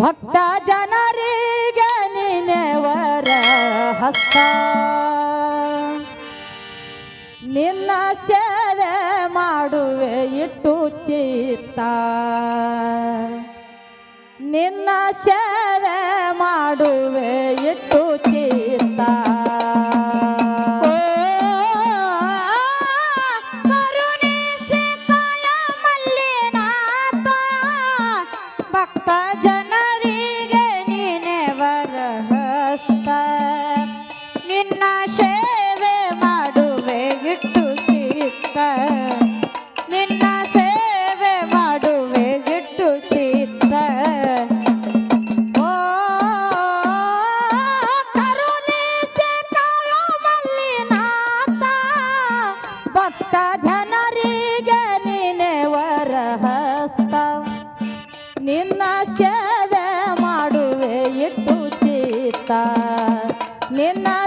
ಭಕ್ತ ಜನರಿಗೆ ನಿನೆವರ ಹಸ್ತ. ನಿನ್ನ ಸೇವೆ ಮಾಡುವೆ ಇಟ್ಟು ಚಿತ್ತ. ನಿನ್ನ ಸೇವೆ ಮಾಡುವೆ ಇಟ್ಟು condenar.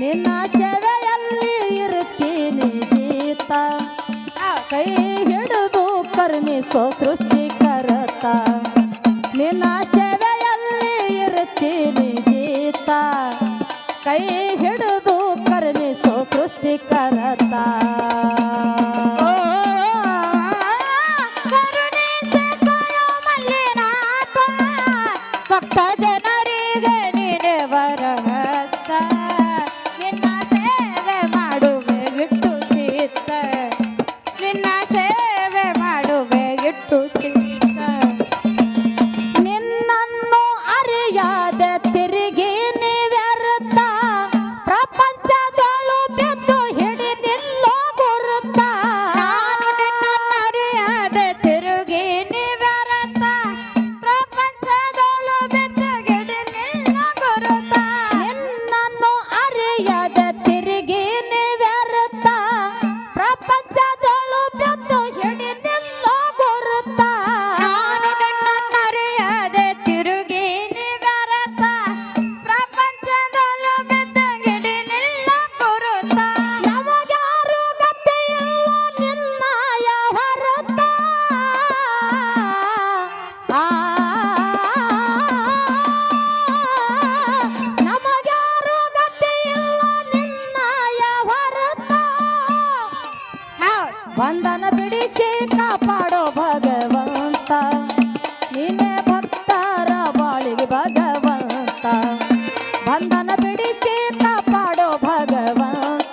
ನಿನ್ನ ಸೇವೆಯಲ್ಲಿ ಇರುತ್ತೀನಿ ಗೀತ. ಕೈ ಹಿಡಿದು ಕರ್ಮಿಸೋ ಸೃಷ್ಟಿ ಕರತ ನಿನ್ನ ಸೇವೆಯಲ್ಲಿ ಇರುತ್ತೀನಿ ಗೀತ. ಕೈ ಹಿಡಿದು ಕರ್ಮಿಸೋ ಸೃಷ್ಟಿ ಕರತಾ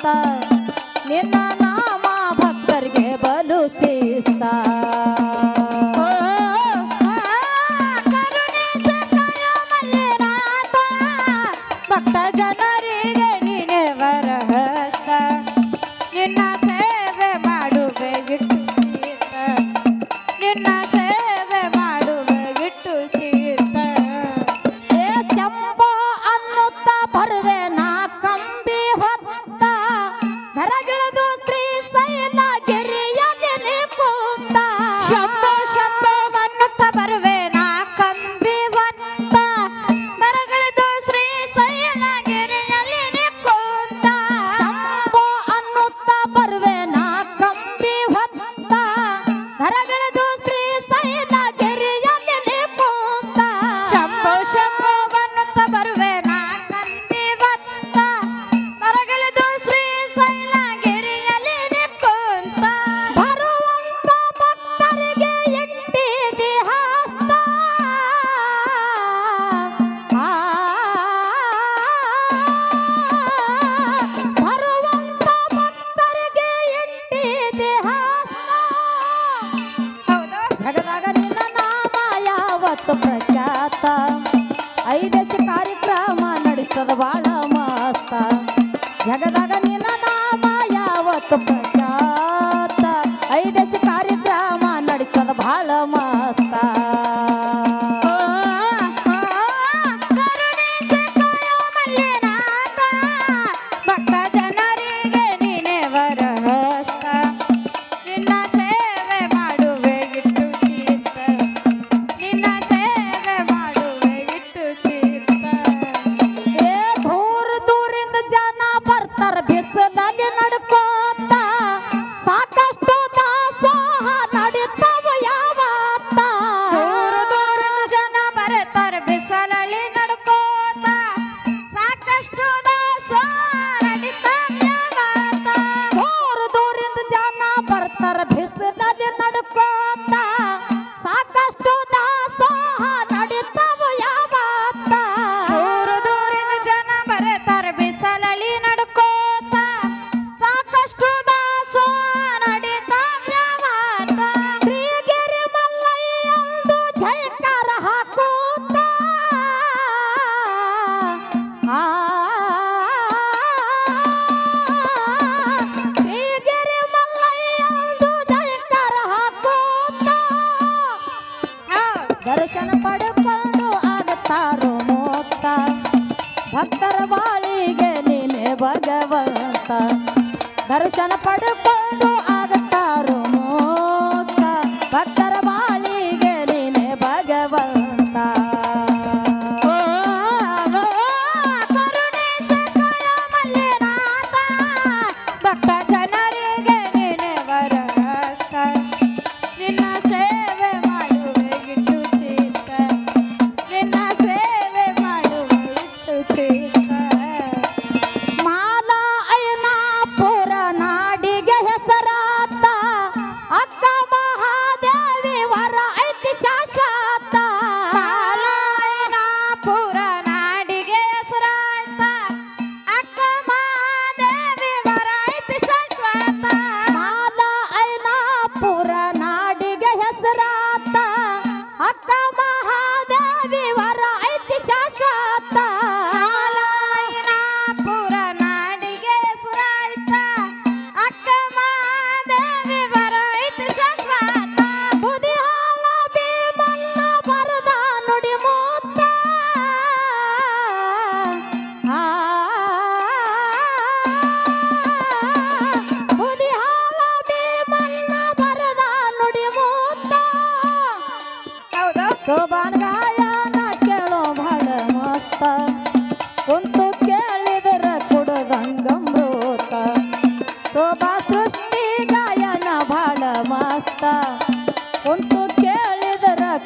爸连 ಜಗದಾಗ ನಿನ್ನ ನಾಮ ಯಾವತ್ತು ಭಗವಂತ. ದರ್ಶನ ಪಡ್ಕೊಂಡು ಆಗುತ್ತಾರೋ